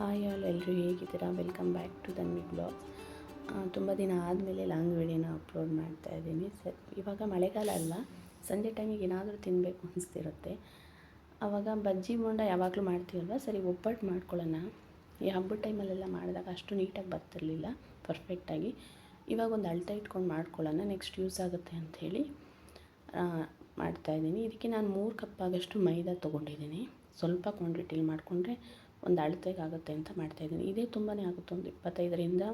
Hi all ಎಲ್ಲರೂ ಹೇಗಿದ್ದೀರಾ? Welcome back to Tanvi blog ತುಂಬ ದಿನ ಆದಮೇಲೆ ಲಾಂಗ್ ವಿಡಿಯೋನ ಅಪ್ಲೋಡ್ ಮಾಡ್ತಾ ಇದ್ದೀನಿ. ಸರ್ ಇವಾಗ ಮಳೆಗಾಲ ಅಲ್ಲ ಸಂಜೆ ಟೈಮಿಗೆ ಏನಾದರೂ ತಿನ್ನಬೇಕು ಅನಿಸ್ತಿರುತ್ತೆ. ಆವಾಗ ಬಜ್ಜಿ ಬೋಂಡ ಯಾವಾಗಲೂ ಮಾಡ್ತೀವಲ್ವ? ಸರಿ, ಒಬ್ಬಟ್ಟು ಮಾಡ್ಕೊಳ್ಳೋಣ. ಈ ಹಬ್ಬದ ಟೈಮಲ್ಲೆಲ್ಲ ಮಾಡಿದಾಗ ಅಷ್ಟು ನೀಟಾಗಿ ಬರ್ತಿರ್ಲಿಲ್ಲ ಪರ್ಫೆಕ್ಟಾಗಿ ಇವಾಗ ಒಂದು ಅಳತೆ ಇಟ್ಕೊಂಡು ಮಾಡ್ಕೊಳ್ಳೋಣ ನೆಕ್ಸ್ಟ್ ಯೂಸ್ ಆಗುತ್ತೆ ಅಂಥೇಳಿ ಮಾಡ್ತಾಯಿದ್ದೀನಿ ಇದಕ್ಕೆ ನಾನು ಮೂರು ಕಪ್ ಆಗೋಷ್ಟು ಮೈದಾ ತೊಗೊಂಡಿದ್ದೀನಿ. ಸ್ವಲ್ಪ ಕ್ವಾಂಟಿಟಿಲಿ ಮಾಡಿಕೊಂಡ್ರೆ ಒಂದು ಅಳತೆಗೆ ಆಗುತ್ತೆ ಅಂತ ಮಾಡ್ತಾಯಿದ್ದೀನಿ ಇದೇ ತುಂಬಾ ಆಗುತ್ತೆ, ಒಂದು ಇಪ್ಪತ್ತೈದರಿಂದ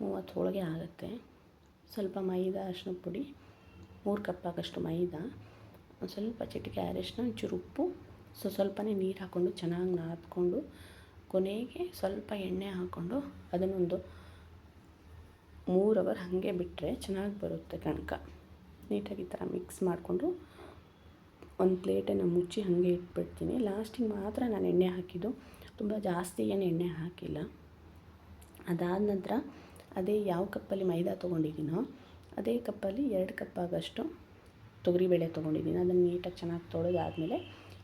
ಮೂವತ್ತು ಹೋಳಿಗೆ ಆಗುತ್ತೆ. ಸ್ವಲ್ಪ ಮೈದಾ ಅರಿಶಿನ ಪುಡಿ, ಮೂರು ಕಪ್ ಆಗಷ್ಟು ಮೈದಾ, ಒಂದು ಸ್ವಲ್ಪ ಚಿಟಿಕೆ ಅರಿಶಿನ ಒಂಚೂರು ಉಪ್ಪು, ಸೊ ಸ್ವಲ್ಪನೇ ನೀರು ಹಾಕ್ಕೊಂಡು ಚೆನ್ನಾಗಿ ನಾದ್ಕೊಂಡು ಕೊನೆಗೆ ಸ್ವಲ್ಪ ಎಣ್ಣೆ ಹಾಕ್ಕೊಂಡು ಅದನ್ನೊಂದು ಮೂರು ಅವರ್ ಹಾಗೆ ಬಿಟ್ಟರೆ ಚೆನ್ನಾಗಿ ಬರುತ್ತೆ ಕಣಕ. ನೀಟಾಗಿ ಈ ಥರ ಮಿಕ್ಸ್ ಮಾಡಿಕೊಂಡು ಒಂದು ಪ್ಲೇಟನ್ನು ಮುಚ್ಚಿ ಹಾಗೆ ಇಟ್ಬಿಡ್ತೀನಿ. ಲಾಸ್ಟಿಗೆ ಮಾತ್ರ ನಾನು ಎಣ್ಣೆ ಹಾಕಿದ್ದು. ತುಂಬ ಜಾಸ್ತಿ ಏನು ಎಣ್ಣೆ ಹಾಕಿಲ್ಲ. ಅದಾದ ನಂತರ ಅದೇ ಯಾವ ಕಪ್ಪಲ್ಲಿ ಮೈದಾ ತೊಗೊಂಡಿದ್ದೀನೋ, ಅದೇ ಕಪ್ಪಲ್ಲಿ ಎರಡು ಕಪ್ ಆಗೋಷ್ಟು ತೊಗರಿಬೇಳೆ ತೊಗೊಂಡಿದ್ದೀನಿ. ಅದನ್ನು ನೀಟಾಗಿ ಚೆನ್ನಾಗಿ ತೊಳೆದಾದಮೇಲೆ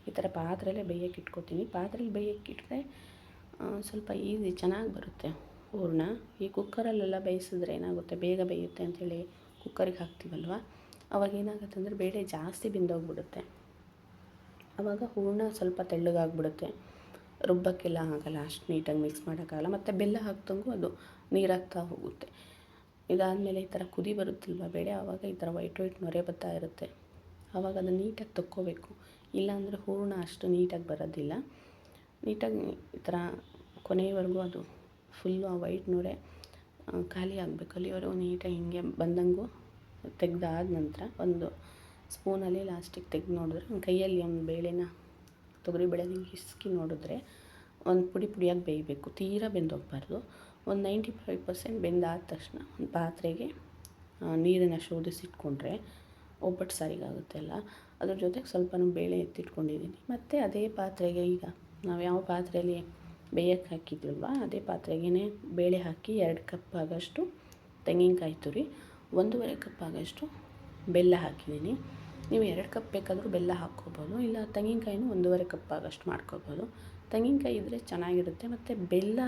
ಈ ಥರ ಪಾತ್ರೆಯಲ್ಲೇ ಬೇಯಕ್ಕೆ ಇಟ್ಕೊತೀನಿ. ಪಾತ್ರೆಯಲ್ಲಿ ಬೇಯಕ್ಕೆ ಇಟ್ಟರೆ ಸ್ವಲ್ಪ ಈಸಿ ಚೆನ್ನಾಗಿ ಬರುತ್ತೆ ಹೂರ್ಣ. ಈ ಕುಕ್ಕರಲ್ಲೆಲ್ಲ ಬೇಯಿಸಿದ್ರೆ ಏನಾಗುತ್ತೆ? ಬೇಗ ಬೇಯುತ್ತೆ ಅಂಥೇಳಿ ಕುಕ್ಕರಿಗೆ ಹಾಕ್ತೀವಲ್ವ? ಅವಾಗ ಏನಾಗುತ್ತೆ ಅಂದರೆ ಬೇಳೆ ಜಾಸ್ತಿ ಬೆಂದೋಗ್ಬಿಡುತ್ತೆ. ಆವಾಗ ಹೂರಣ ಸ್ವಲ್ಪ ತೆಳ್ಳಗಾಗ್ಬಿಡುತ್ತೆ. ರುಬ್ಬಕ್ಕೆಲ್ಲ ಆಗಲ್ಲ, ಅಷ್ಟು ನೀಟಾಗಿ ಮಿಕ್ಸ್ ಮಾಡೋಕ್ಕಾಗಲ್ಲ. ಮತ್ತು ಬೆಲ್ಲ ಹಾಕ್ದಂಗೂ ಅದು ನೀರಾಗ್ತಾ ಹೋಗುತ್ತೆ. ಇದಾದಮೇಲೆ ಈ ಥರ ಕುದಿ ಬರುತ್ತಲ್ವ ಬೇಳೆ? ಆವಾಗ ಈ ಥರ ವೈಟ್ ವೈಟ್ ನೊರೆ ಬರ್ತಾ ಇರುತ್ತೆ. ಆವಾಗ ಅದನ್ನು ನೀಟಾಗಿ ತಕ್ಕೋಬೇಕು. ಇಲ್ಲಾಂದರೆ ಹೂರಣ ಅಷ್ಟು ನೀಟಾಗಿ ಬರೋದಿಲ್ಲ. ನೀಟಾಗಿ ಈ ಥರ ಕೊನೆಯವರೆಗೂ ಅದು ಫುಲ್ಲು ಆ ವೈಟ್ ನೊರೆ ಖಾಲಿ ಆಗಬೇಕು. ಅಲ್ಲಿವರೆಗೂ ನೀಟಾಗಿ ಹಿಂಗೆ ಬಂದಂಗೂ ತೆಗ್ದಾದ ನಂತರ ಒಂದು ಸ್ಪೂನಲ್ಲಿ ಲಾಸ್ಟಿಗೆ ತೆಗೆದು ನೋಡಿದ್ರೆ ಕೈಯಲ್ಲಿ ಒಂದು ಬೇಳೆನ ತೊಗರಿಬೇಳೆ ಹಿಸ್ಕಿ ನೋಡಿದ್ರೆ ಒಂದು ಪುಡಿ ಪುಡಿಯಾಗಿ ಬೇಯಬೇಕು. ತೀರಾ ಬೆಂದೋಗಬಾರ್ದು. ಒಂದು ನೈಂಟಿ ಫೈವ್ ಪರ್ಸೆಂಟ್ ಬೆಂದಾದ ತಕ್ಷಣ ಒಂದು ಪಾತ್ರೆಗೆ ನೀರನ್ನು ಶೋಧಿಸಿಟ್ಕೊಂಡ್ರೆ ಒಬ್ಬಟ್ಟು ಸಾರಿಗಾಗುತ್ತೆ ಅಲ್ಲ. ಅದ್ರ ಜೊತೆಗೆ ಸ್ವಲ್ಪ ಬೇಳೆ ಎತ್ತಿಟ್ಕೊಂಡಿದ್ದೀನಿ. ಮತ್ತು ಅದೇ ಪಾತ್ರೆಗೆ ಈಗ ನಾವು ಯಾವ ಪಾತ್ರೆಯಲ್ಲಿ ಬೇಯಕ್ಕೆ ಹಾಕಿದ್ವಲ್ವ, ಅದೇ ಪಾತ್ರೆಗೇ ಬೇಳೆ ಹಾಕಿ ಎರಡು ಕಪ್ ಆಗೋಷ್ಟು ತೆಂಗಿನಕಾಯಿ ತುರಿ, ಒಂದೂವರೆ ಕಪ್ ಆಗೋಷ್ಟು ಬೆಲ್ಲ ಹಾಕಿದ್ದೀನಿ. ನೀವು ಎರಡು ಕಪ್ ಬೇಕಾದರೂ ಬೆಲ್ಲ ಹಾಕ್ಕೋಬೋದು, ಇಲ್ಲ ತೆಂಗಿನಕಾಯಿನೂ ಒಂದೂವರೆ ಕಪ್ ಆಗಷ್ಟು ಮಾಡ್ಕೋಬೋದು. ತೆಂಗಿನಕಾಯಿ ಇದ್ದರೆ ಚೆನ್ನಾಗಿರುತ್ತೆ, ಮತ್ತು ಬೆಲ್ಲ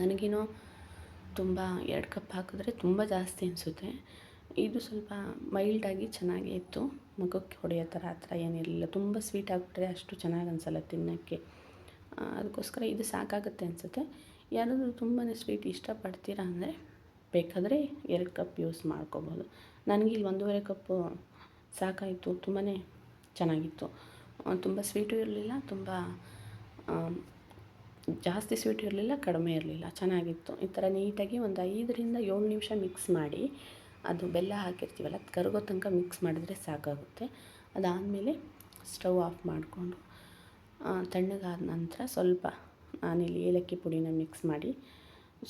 ನನಗೇನೋ ತುಂಬ ಎರಡು ಕಪ್ ಹಾಕಿದ್ರೆ ತುಂಬ ಜಾಸ್ತಿ ಅನಿಸುತ್ತೆ. ಇದು ಸ್ವಲ್ಪ ಮೈಲ್ಡಾಗಿ ಚೆನ್ನಾಗೇ ಇತ್ತು ಮುಖಕ್ಕೆ ಹೊಡೆಯೋ ಥರ ಆ ಥರ ಏನಿರಲಿಲ್ಲ. ತುಂಬ ಸ್ವೀಟ್ ಆಗಿಬಿಟ್ರೆ ಅಷ್ಟು ಚೆನ್ನಾಗಿ ಅನಿಸಲ್ಲ ತಿನ್ನೋಕ್ಕೆ. ಅದಕ್ಕೋಸ್ಕರ ಇದು ಸಾಕಾಗುತ್ತೆ ಅನಿಸುತ್ತೆ. ಯಾರಾದರೂ ತುಂಬಾ ಸ್ವೀಟ್ ಇಷ್ಟಪಡ್ತೀರಾ ಅಂದರೆ ಬೇಕಾದರೆ ಎರಡು ಕಪ್ ಯೂಸ್ ಮಾಡ್ಕೋಬೋದು. ನನಗಿಲ್ಲಿ ಒಂದೂವರೆ ಕಪ್ಪು ಸಾಕಾಯಿತು ತುಂಬಾ ಚೆನ್ನಾಗಿತ್ತು. ತುಂಬ ಸ್ವೀಟು ಇರಲಿಲ್ಲ, ತುಂಬ ಜಾಸ್ತಿ ಸ್ವೀಟ್ ಇರಲಿಲ್ಲ, ಕಡಿಮೆ ಇರಲಿಲ್ಲ, ಚೆನ್ನಾಗಿತ್ತು. ಈ ಥರ ನೀಟಾಗಿ ಒಂದು ಐದರಿಂದ ಏಳು ನಿಮಿಷ ಮಿಕ್ಸ್ ಮಾಡಿ, ಅದು ಬೆಲ್ಲ ಹಾಕಿರ್ತೀವಲ್ಲ ಕರಗೋ ತನಕ ಮಿಕ್ಸ್ ಮಾಡಿದ್ರೆ ಸಾಕಾಗುತ್ತೆ. ಅದಾದಮೇಲೆ ಸ್ಟವ್ ಆಫ್ ಮಾಡಿಕೊಂಡು ತಣ್ಣಗಾದ ನಂತರ ಸ್ವಲ್ಪ ನಾನಿಲ್ಲಿ ಏಲಕ್ಕಿ ಪುಡಿನ ಮಿಕ್ಸ್ ಮಾಡಿ,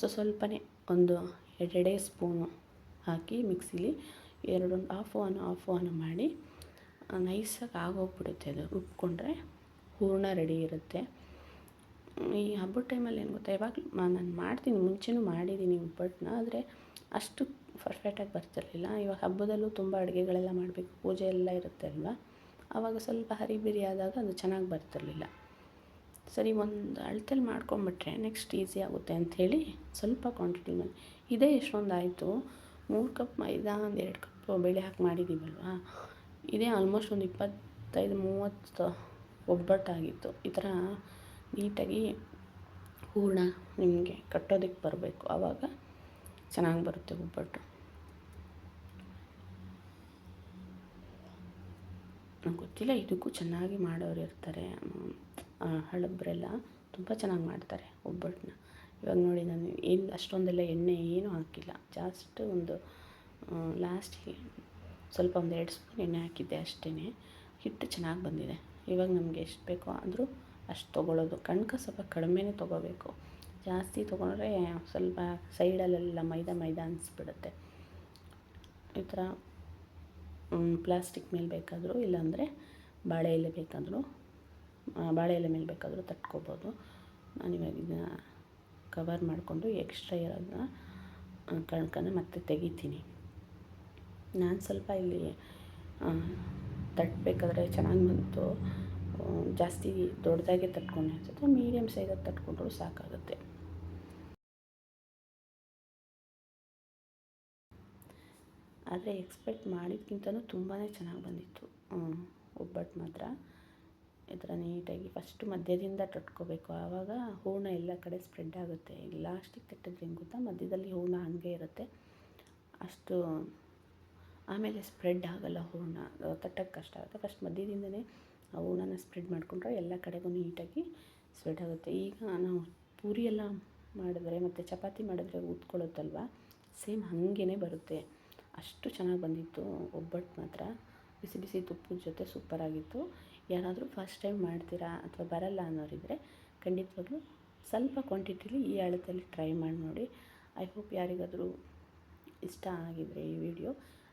ಸೊ ಸ್ವಲ್ಪನೇ ಒಂದು ಎರಡೆರಡೇ ಸ್ಪೂನು ಹಾಕಿ ಮಿಕ್ಸಿಲಿ ಎರಡೊಂದು ಆಫ್ ಆನ್ ಆಫ್ ಆನ್ ಮಾಡಿ ನೈಸಾಗಿ ಆಗೋಗ್ಬಿಡುತ್ತೆ ಅದು. ರುಬ್ಕೊಂಡ್ರೆ ಹೂರ್ಣ ರೆಡಿ ಇರುತ್ತೆ. ಈ ಹಬ್ಬದ ಟೈಮಲ್ಲಿ ಏನು ಗೊತ್ತಾ ಯಾವಾಗಲೂ ನಾನು ಮಾಡ್ತೀನಿ, ಮುಂಚೆನೂ ಮಾಡಿದ್ದೀನಿ ಒಬ್ಬಟ್ಟನ್ನ ಆದರೆ ಅಷ್ಟು ಪರ್ಫೆಕ್ಟಾಗಿ ಬರ್ತಿರಲಿಲ್ಲ. ಇವಾಗ ಹಬ್ಬದಲ್ಲೂ ತುಂಬ ಅಡುಗೆಗಳೆಲ್ಲ ಮಾಡಬೇಕು, ಪೂಜೆ ಎಲ್ಲ ಇರುತ್ತೆ ಅಲ್ವಾ? ಆವಾಗ ಸ್ವಲ್ಪ ಹರಿಬಿರಿ ಆದಾಗ ಅದು ಚೆನ್ನಾಗಿ ಬರ್ತಿರಲಿಲ್ಲ. ಸರಿ, ಒಂದು ಅಳತೆಲಿ ಮಾಡ್ಕೊಂಬಿಟ್ರೆ ನೆಕ್ಸ್ಟ್ ಈಸಿ ಆಗುತ್ತೆ ಅಂಥೇಳಿ ಸ್ವಲ್ಪ ಕ್ವಾಂಟಿಟಿ ಮೇಲೆ ಇದೇ ಎಷ್ಟೊಂದು ಆಯಿತು. ಮೂರು ಕಪ್ ಮೈದಾ, ಒಂದು ಎರಡು ಕಪ್ ಬೇಳೆ ಹಾಕಿ ಮಾಡಿದ್ದೀವಲ್ವಾ? ಇದೇ ಆಲ್ಮೋಸ್ಟ್ ಒಂದು ಇಪ್ಪತ್ತೈದು, ಮೂವತ್ತು ಒಬ್ಬಟ್ಟಾಗಿತ್ತು. ಈ ಥರ ನೀಟಾಗಿ ಹೂರ್ಣ ನಿಮಗೆ ಕಟ್ಟೋದಕ್ಕೆ ಬರಬೇಕು. ಆವಾಗ ಚೆನ್ನಾಗಿ ಬರುತ್ತೆ ಒಬ್ಬಟ್ಟು. ನಂಗೆ ಗೊತ್ತಿಲ್ಲ, ಇದಕ್ಕೂ ಚೆನ್ನಾಗಿ ಮಾಡೋರು ಇರ್ತಾರೆ. ಹಳಬ್ರೆಲ್ಲ ತುಂಬ ಚೆನ್ನಾಗಿ ಮಾಡ್ತಾರೆ ಒಬ್ಬಟ್ಟನ್ನ ಇವಾಗ ನೋಡಿ ನಾನು ಏನು ಅಷ್ಟೊಂದೆಲ್ಲ ಎಣ್ಣೆ ಏನೂ ಹಾಕಿಲ್ಲ. ಜಾಸ್ಟ್ ಒಂದು ಲಾಸ್ಟಿಗೆ ಸ್ವಲ್ಪ ಒಂದು ಎರಡು ಸ್ಪೂನ್ ಎಣ್ಣೆ ಹಾಕಿದ್ದೆ ಅಷ್ಟೇ ಹಿಟ್ಟು ಚೆನ್ನಾಗಿ ಬಂದಿದೆ. ಇವಾಗ ನಮಗೆ ಎಷ್ಟು ಬೇಕೋ ಆದರೂ ಅಷ್ಟು ತೊಗೊಳ್ಳೋದು. ಕಣ್ಕ ಸ್ವಲ್ಪ ಕಡಿಮೆನೇ ತೊಗೋಬೇಕು. ಜಾಸ್ತಿ ತೊಗೊಂಡ್ರೆ ಸ್ವಲ್ಪ ಸೈಡಲ್ಲೆಲ್ಲ ಮೈದಾ ಮೈದಾ ಅನಿಸ್ಬಿಡುತ್ತೆ. ಈ ಥರ ಪ್ಲಾಸ್ಟಿಕ್ ಮೇಲೆ ಬೇಕಾದರೂ ಇಲ್ಲಾಂದರೆ ಬಾಳೆ ಎಲೆ ಬೇಕಾದರೂ ಬಾಳೆ ಎಲೆ ಮೇಲೆ ಬೇಕಾದರೂ ತಟ್ಕೋಬೋದು. ನಾನಿವಾಗ ಇದನ್ನ ಕವರ್ ಮಾಡಿಕೊಂಡು ಎಕ್ಸ್ಟ್ರಾ ಇರೋದನ್ನ ಕಣ್ಕನ ಮತ್ತೆ ತೆಗಿತೀನಿ. ನಾನು ಸ್ವಲ್ಪ ಇಲ್ಲಿ ತಟ್ಟಬೇಕಾದ್ರೆ ಚೆನ್ನಾಗಿ ಬಂತು. ಜಾಸ್ತಿ ದೊಡ್ಡದಾಗೆ ತಟ್ಕೊಂಡೆ. ಅನ್ಸುತ್ತೆ ಮೀಡಿಯಮ್ ಸೈಜಲ್ಲಿ ತಟ್ಕೊಂಡ್ರೂ ಸಾಕಾಗುತ್ತೆ. ಆದರೆ ಎಕ್ಸ್ಪೆಕ್ಟ್ ಮಾಡಿದ್ಕಿಂತನೂ ತುಂಬಾ ಚೆನ್ನಾಗಿ ಬಂದಿತ್ತು. ಒಬ್ಬಟ್ಟು ಮಾತ್ರ. ಈ ಥರ ನೀಟಾಗಿ ಫಸ್ಟು ಮಧ್ಯದಿಂದ ತಟ್ಕೋಬೇಕು. ಆವಾಗ ಹೂರಣ ಎಲ್ಲ ಕಡೆ ಸ್ಪ್ರೆಡ್ ಆಗುತ್ತೆ. ಲಾಸ್ಟಿಗೆ ತಟ್ಟಿದ್ರೆ ಗೊತ್ತಾ? ಮಧ್ಯದಲ್ಲಿ ಹೂರಣ ಹಾಗೆ ಇರುತ್ತೆ. ಅಷ್ಟು ಆಮೇಲೆ ಸ್ಪ್ರೆಡ್ ಆಗೋಲ್ಲ ಹೂರಣ ತಟ್ಟಕ್ಕೆ ಕಷ್ಟ ಆಗುತ್ತೆ. ಫಸ್ಟ್ ಮಧ್ಯದಿಂದನೇ ಆ ಸ್ಪ್ರೆಡ್ ಮಾಡಿಕೊಂಡ್ರೆ ಎಲ್ಲ ಕಡೆಗೂ ನೀಟಾಗಿ ಸ್ಪ್ರೆಡ್ ಆಗುತ್ತೆ. ಈಗ ನಾವು ಪೂರಿ ಎಲ್ಲ ಮಾಡಿದ್ರೆ ಮತ್ತು ಚಪಾತಿ ಮಾಡಿದ್ರೆ ಊದ್ಕೊಳ್ಳುತ್ತಲ್ವ ಸೇಮ್ ಹಾಗೇ ಬರುತ್ತೆ. ಅಷ್ಟು ಚೆನ್ನಾಗಿ ಬಂದಿತ್ತು ಒಬ್ಬಟ್ಟು ಮಾತ್ರ. ಬಿಸಿ ಬಿಸಿ ತುಪ್ಪದ ಜೊತೆ ಸೂಪರಾಗಿತ್ತು ಯಾರಾದರೂ ಫಸ್ಟ್ ಟೈಮ್ ಮಾಡ್ತೀರಾ ಅಥವಾ ಬರಲ್ಲ ಅನ್ನೋರಿದ್ದರೆ ಖಂಡಿತವಾಗ್ಲೂ ಸ್ವಲ್ಪ ಕ್ವಾಂಟಿಟಿಲಿ ಈ ಅಳತಲ್ಲಿ ಟ್ರೈ ಮಾಡಿ ನೋಡಿ. ಐ ಹೋಪ್ ಯಾರಿಗಾದರೂ ಇಷ್ಟ ಆಗಿದ್ರೆ ಈ ವಿಡಿಯೋ